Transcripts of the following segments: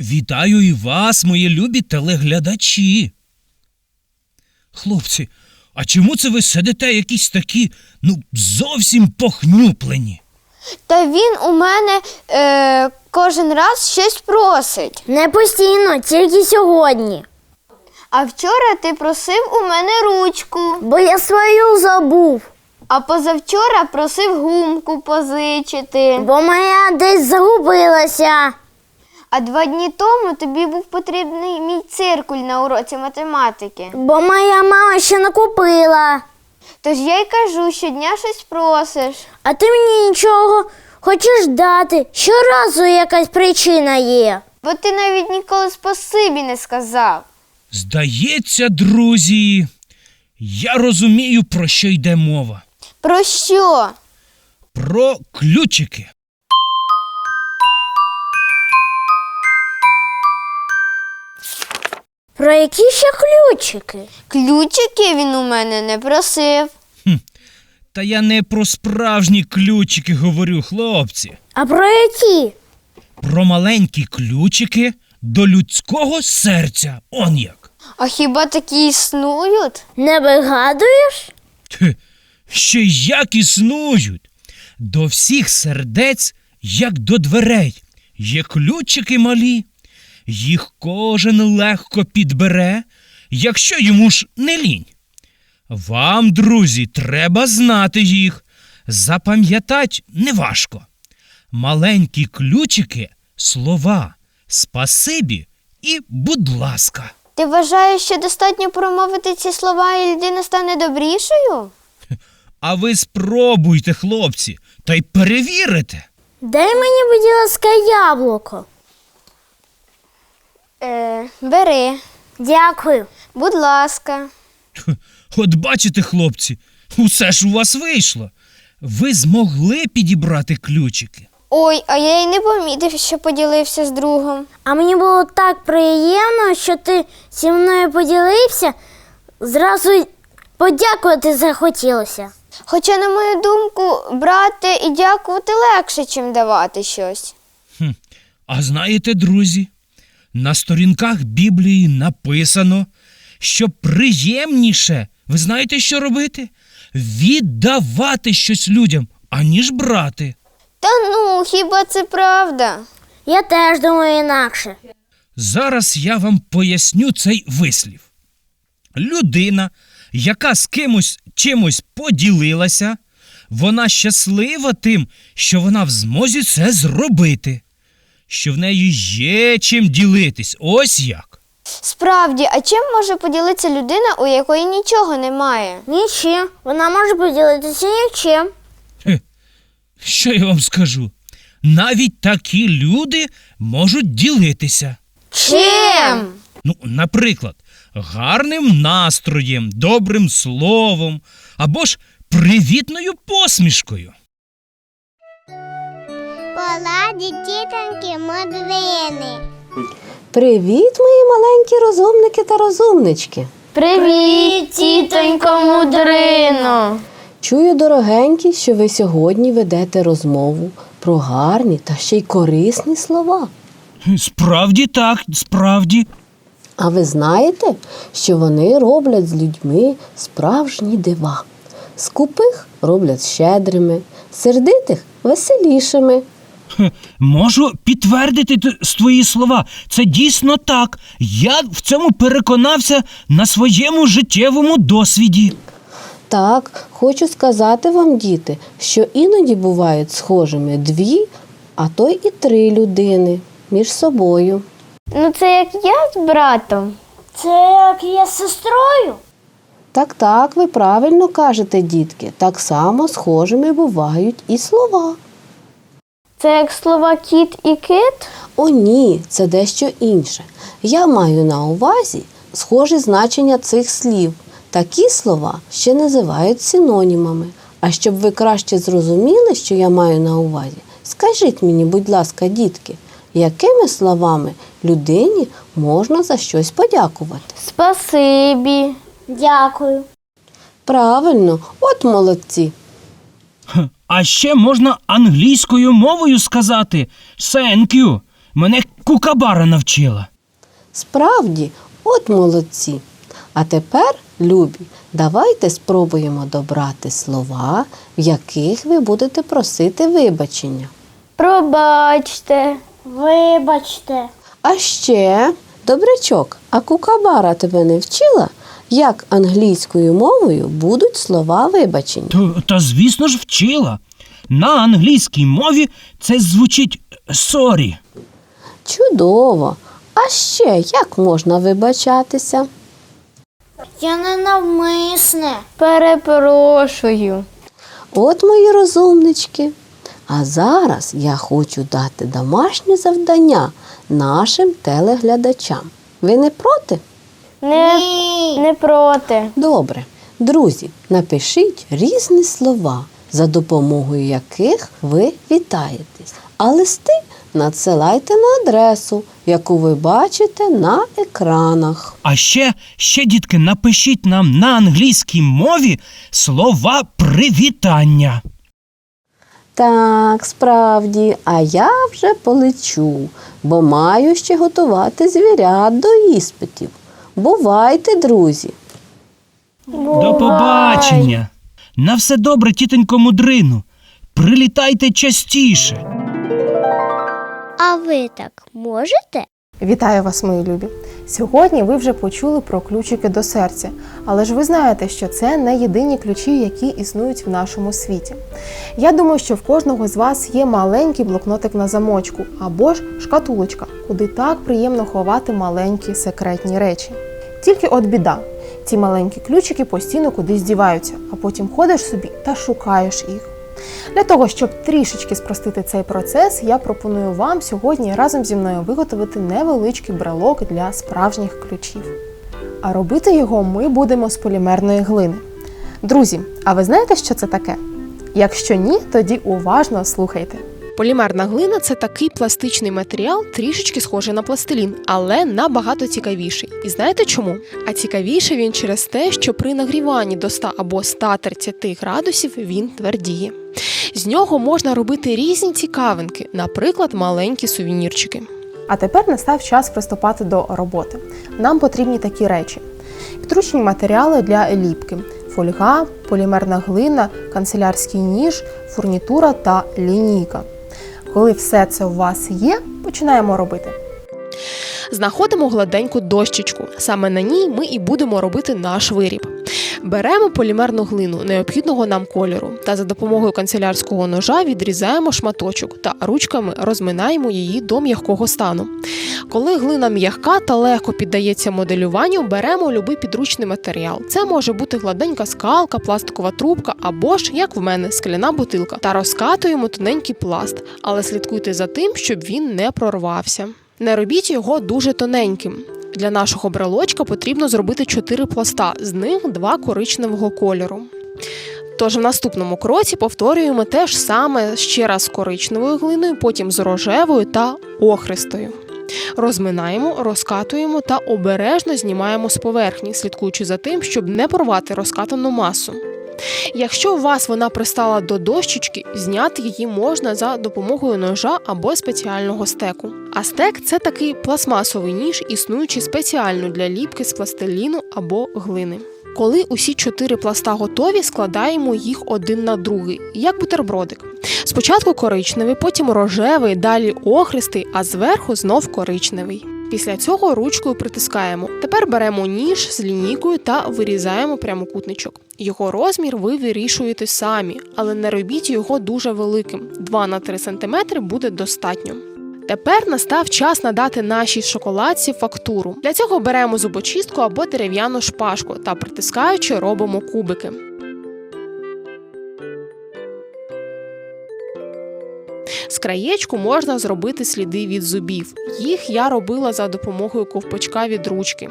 Вітаю і вас, мої любі телеглядачі. Хлопці, а чому це ви сидите якісь такі, ну, зовсім похнюплені? Та він у мене е, кожен раз щось просить. Не постійно, тільки сьогодні. А вчора ти просив у мене ручку, Бо я свою забув, а позавчора просив гумку позичити. бо моя десь загубилася. А два дні тому тобі був потрібний мій циркуль на уроці математики. Бо моя мама ще не купила. Тож я й кажу, щодня щось просиш. А ти мені нічого хочеш дати. Щоразу якась причина є. Бо ти навіть ніколи спасибі не сказав. Здається, друзі, я розумію, про що йде мова. Про що? Про ключики. Про які ще ключики? Ключики він у мене не просив. Хм. Та я не про справжні ключики говорю, хлопці. А про які? Про маленькі ключики до людського серця. Он як. А хіба такі існують? Не вигадуєш? Тьхе, Ще й як існують. До всіх сердець, як до дверей, є ключики малі. Їх кожен легко підбере, якщо йому ж не лінь. Вам, друзі, треба знати їх. Запам'ятать неважко. Маленькі ключики слова спасибі і будь ласка. Ти вважаєш, що достатньо промовити ці слова, і людина стане добрішою? А ви спробуйте, хлопці, та й перевірите. Дай мені, будь ласка, яблуко. Е, бери, Дякую. будь ласка. От бачите, хлопці, усе ж у вас вийшло. Ви змогли підібрати ключики. Ой, а я й не помітив, що поділився з другом. А мені було так приємно, що ти зі мною поділився. Зразу й подякувати захотілося. Хоча, на мою думку, брати і дякувати легше, чим давати щось. Хм. А знаєте, друзі, на сторінках Біблії написано, що приємніше, ви знаєте, що робити? Віддавати щось людям, аніж брати. Та ну, хіба це правда? Я теж думаю інакше. Зараз я вам поясню цей вислів. Людина, яка з кимось чимось поділилася, вона щаслива тим, що вона в змозі це зробити, що в неї є чим ділитись. Ось як. Справді, а чим може поділитися людина, у якої нічого немає? Нічим. Вона може поділитися нічим. Хе, Що я вам скажу? Навіть такі люди можуть ділитися. Чим? Ну, наприклад, гарним настроєм, добрим словом або ж привітною посмішкою. Поладі тітоньки мудрини. Привіт, мої маленькі розумники та розумнички. Привіт, тітонько мудрино. Чую, дорогенькі, що ви сьогодні ведете розмову про гарні та ще й корисні слова. Справді так, справді. А ви знаєте, що вони роблять з людьми справжні дива. Скупих роблять щедрими, сердитих веселішими. Можу підтвердити твої слова. Це дійсно так. Я в цьому переконався на своєму життєвому досвіді. Так, хочу сказати вам, діти, що іноді бувають схожими дві, а то й і три людини між собою. Ну, це як я з братом. Це як я з сестрою. Так, так, ви правильно кажете, дітки. Так само схожими бувають і слова. Це як слова кіт і кит? О, ні, це дещо інше. Я маю на увазі схожі значення цих слів. Такі слова ще називають синонімами. А щоб ви краще зрозуміли, що я маю на увазі, скажіть мені, будь ласка, дітки, якими словами людині можна за щось подякувати? Спасибі. Дякую. Правильно, от молодці. А ще можна англійською мовою сказати «thank you». Мене кукабара навчила. Справді, от молодці. А тепер, любі, давайте спробуємо добрати слова, в яких ви будете просити вибачення. Пробачте. Вибачте. А ще, добрячок, а кукабара тебе не вчила, як англійською мовою будуть слова вибачення? Та, та звісно ж, вчила. На англійській мові це звучить «sorry». Чудово! А ще як можна вибачатися? Я не навмисне. Перепрошую. От мої розумнички. А зараз я хочу дати домашнє завдання нашим телеглядачам. Ви не проти? Не, Ні. не проти. Добре. Друзі, напишіть різні слова, за допомогою яких ви вітаєтесь. А листи надсилайте на адресу, яку ви бачите на екранах. А ще, ще, дітки, напишіть нам на англійській мові слова привітання. Так, справді, а я вже полечу, бо маю ще готувати звірят до іспитів. Бувайте, друзі! До побачення. На все добре, тітонько мудрину. Прилітайте частіше. А ви так можете? Вітаю вас, мої любі! Сьогодні ви вже почули про ключики до серця, але ж ви знаєте, що це не єдині ключі, які існують в нашому світі. Я думаю, що в кожного з вас є маленький блокнотик на замочку або ж шкатулочка, куди так приємно ховати маленькі секретні речі. Тільки от біда. Ці маленькі ключики постійно кудись діваються, а потім ходиш собі та шукаєш їх. Для того, щоб трішечки спростити цей процес, я пропоную вам сьогодні разом зі мною виготовити невеличкий брелок для справжніх ключів. А робити його ми будемо з полімерної глини. Друзі, а ви знаєте, що це таке? Якщо ні, тоді уважно слухайте. Полімерна глина це такий пластичний матеріал, трішечки схожий на пластилін, але набагато цікавіший. І знаєте чому? А цікавіший він через те, що при нагріванні до 100 або 130 градусів він твердіє. З нього можна робити різні цікавинки, наприклад, маленькі сувенірчики. А тепер настав час приступати до роботи. Нам потрібні такі речі: підручні матеріали для ліпки, фольга, полімерна глина, канцелярський ніж, фурнітура та лінійка. Коли все це у вас є, починаємо робити. Знаходимо гладеньку дощечку. Саме на ній ми і будемо робити наш виріб. Беремо полімерну глину необхідного нам кольору та за допомогою канцелярського ножа відрізаємо шматочок та ручками розминаємо її до м'якого стану. Коли глина м'яка та легко піддається моделюванню, беремо любий підручний матеріал. Це може бути гладенька скалка, пластикова трубка або ж, як в мене, скляна бутилка, та розкатуємо тоненький пласт, але слідкуйте за тим, щоб він не прорвався. Не робіть його дуже тоненьким. Для нашого брелочка потрібно зробити 4 пласта, з них 2 коричневого кольору. Тож в наступному кроці повторюємо те ж саме ще раз коричневою глиною, потім з рожевою та охристою. Розминаємо, розкатуємо та обережно знімаємо з поверхні, слідкуючи за тим, щоб не порвати розкатану масу. Якщо у вас вона пристала до дощечки, зняти її можна за допомогою ножа або спеціального стеку. А стек це такий пластмасовий ніж, існуючий спеціально для ліпки з пластиліну або глини. Коли усі чотири пласта готові, складаємо їх один на другий, як бутербродик. Спочатку коричневий, потім рожевий, далі охристий, а зверху знов коричневий. Після цього ручкою притискаємо. Тепер беремо ніж з лінійкою та вирізаємо прямокутничок. Його розмір ви вирішуєте самі, але не робіть його дуже великим. 2 на 3 см буде достатньо. Тепер настав час надати нашій шоколадці фактуру. Для цього беремо зубочистку або дерев'яну шпажку та притискаючи робимо кубики. З краєчку можна зробити сліди від зубів. Їх я робила за допомогою ковпачка від ручки.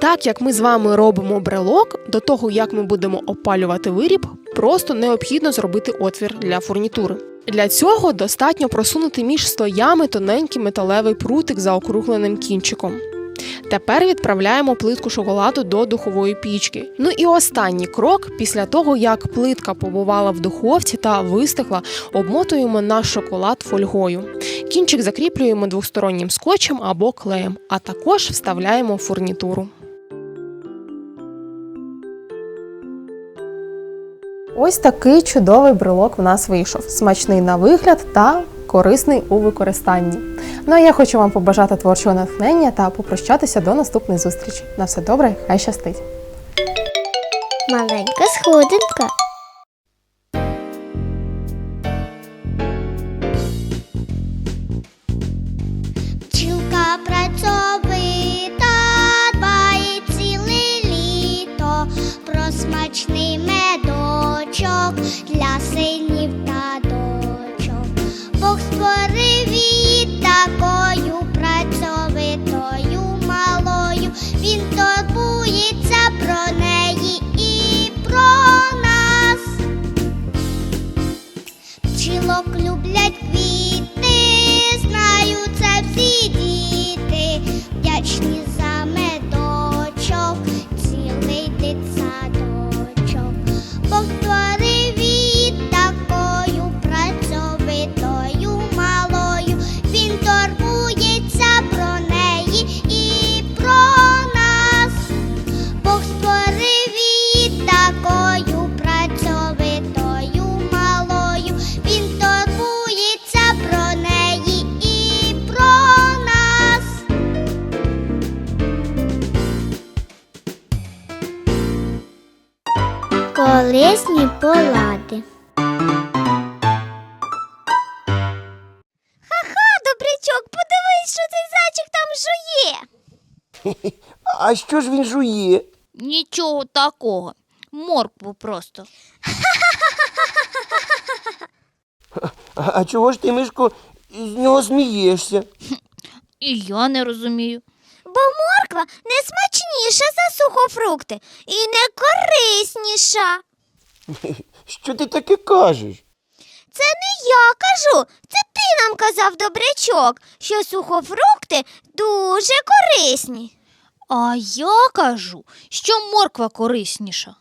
Так як ми з вами робимо брелок, до того як ми будемо опалювати виріб, просто необхідно зробити отвір для фурнітури. Для цього достатньо просунути між слоями тоненький металевий прутик за округленим кінчиком. Тепер відправляємо плитку шоколаду до духової пічки. Ну і останній крок: після того, як плитка побувала в духовці та вистигла, обмотуємо наш шоколад фольгою. Кінчик закріплюємо двостороннім скотчем або клеєм, а також вставляємо фурнітуру. Ось такий чудовий брелок в нас вийшов. Смачний на вигляд та корисний у використанні. Ну а я хочу вам побажати творчого натхнення та попрощатися до наступної зустрічі. На все добре, хай щастить! Маленька сходинка. Бджілка працьовита, дбає ціле літо про смачний медочок для синів та дочок. Бог створив її такою працьовитою малою. Він А що ж він жує? Нічого такого. Моркву просто. А, а чого ж ти, Мишко, з нього смієшся? І я не розумію. Бо морква не смачніша за сухофрукти і не корисніша. Що ти таке кажеш? Це не я кажу, це ти нам казав добрячок, що сухофрукти дуже корисні. А я кажу, що морква корисніша.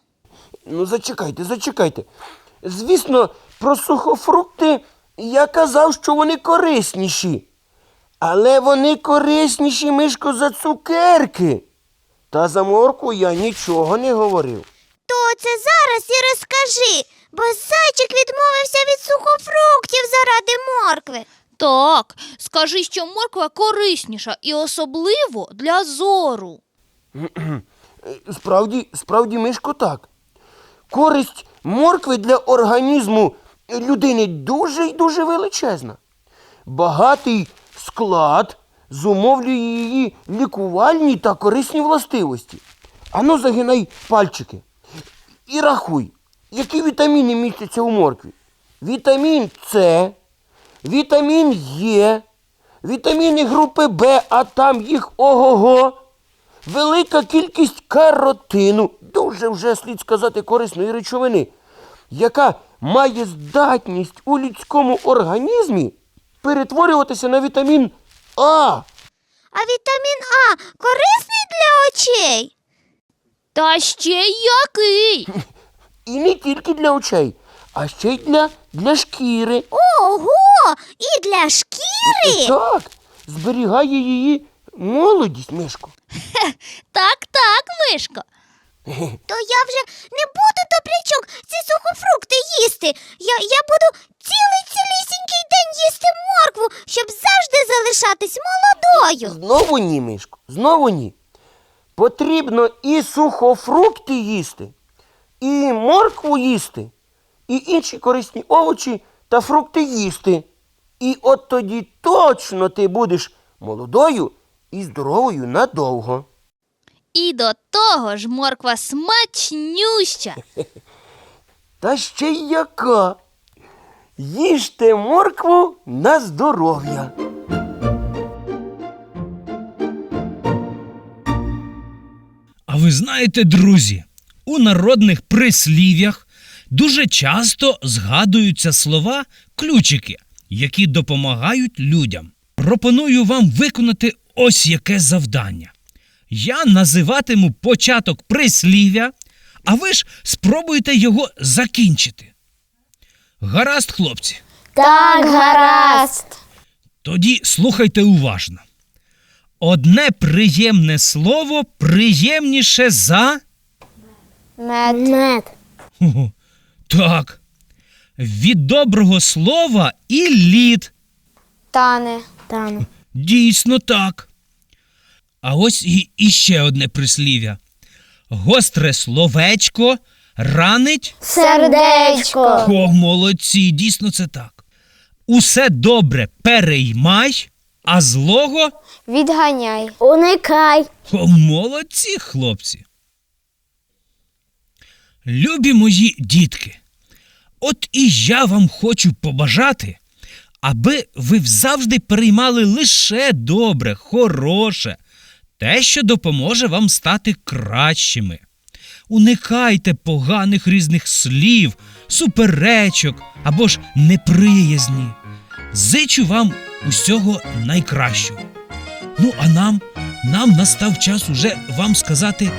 Ну, зачекайте, зачекайте. Звісно, про сухофрукти я казав, що вони корисніші. Але вони корисніші, Мишко, за цукерки. Та за морку я нічого не говорив. То це зараз і розкажи, бо зайчик відмовився від сухофруктів заради моркви. Так, скажи, що морква корисніша і особливо для зору. Справді, справді, Мишко, так. Користь моркви для організму людини дуже й дуже величезна. Багатий склад зумовлює її лікувальні та корисні властивості. Ану, загинай пальчики і рахуй, які вітаміни містяться у моркві. Вітамін С, вітамін Е, вітаміни групи Б, а там їх ого-го. Велика кількість каротину, дуже вже слід сказати корисної речовини, яка має здатність у людському організмі перетворюватися на вітамін А. А вітамін А корисний для очей? Та ще який. І не тільки для очей, а ще й для, для шкіри. Ого! І для шкіри? Так, зберігає її молодість, Мишко. Так, так, мишко. То я вже не буду добрячок ці сухофрукти їсти. Я, я буду цілий цілісінький день їсти моркву, щоб завжди залишатись молодою. Знову ні, Мишко, знову ні. Потрібно і сухофрукти їсти, і моркву їсти, і інші корисні овочі та фрукти їсти. І от тоді точно ти будеш молодою і здоровою надовго. І до того ж морква смачнюща. Та ще й яка. Їжте моркву на здоров'я. А ви знаєте, друзі, у народних прислів'ях дуже часто згадуються слова ключики, які допомагають людям. Пропоную вам виконати ось яке завдання. Я називатиму початок прислів'я, а ви ж спробуйте його закінчити. Гаразд, хлопці. Так, гаразд. Тоді слухайте уважно. Одне приємне слово приємніше за. Мед. Мед. Так. Від доброго слова і лід. Тане. Тане. Дійсно так. А ось і іще одне прислів'я. Гостре словечко ранить. Сердечко. О, молодці, дійсно це так. Усе добре переймай, а злого. Відганяй. Уникай. О, молодці, хлопці. Любі мої дітки, от і я вам хочу побажати, аби ви завжди переймали лише добре, хороше, те, що допоможе вам стати кращими. Уникайте поганих різних слів, суперечок або ж неприязні. Зичу вам усього найкращого. Ну, а нам, нам настав час уже вам сказати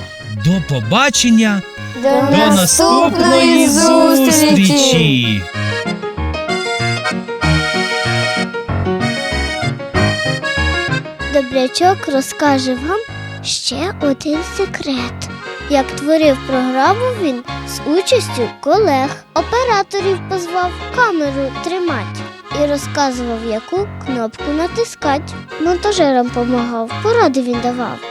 до побачення, До, до наступної зустрічі! Добрячок розкаже вам ще один секрет. Як творив програму він з участю колег, операторів позвав камеру тримати і розказував, яку кнопку натискать. Монтажерам помагав, поради він давав.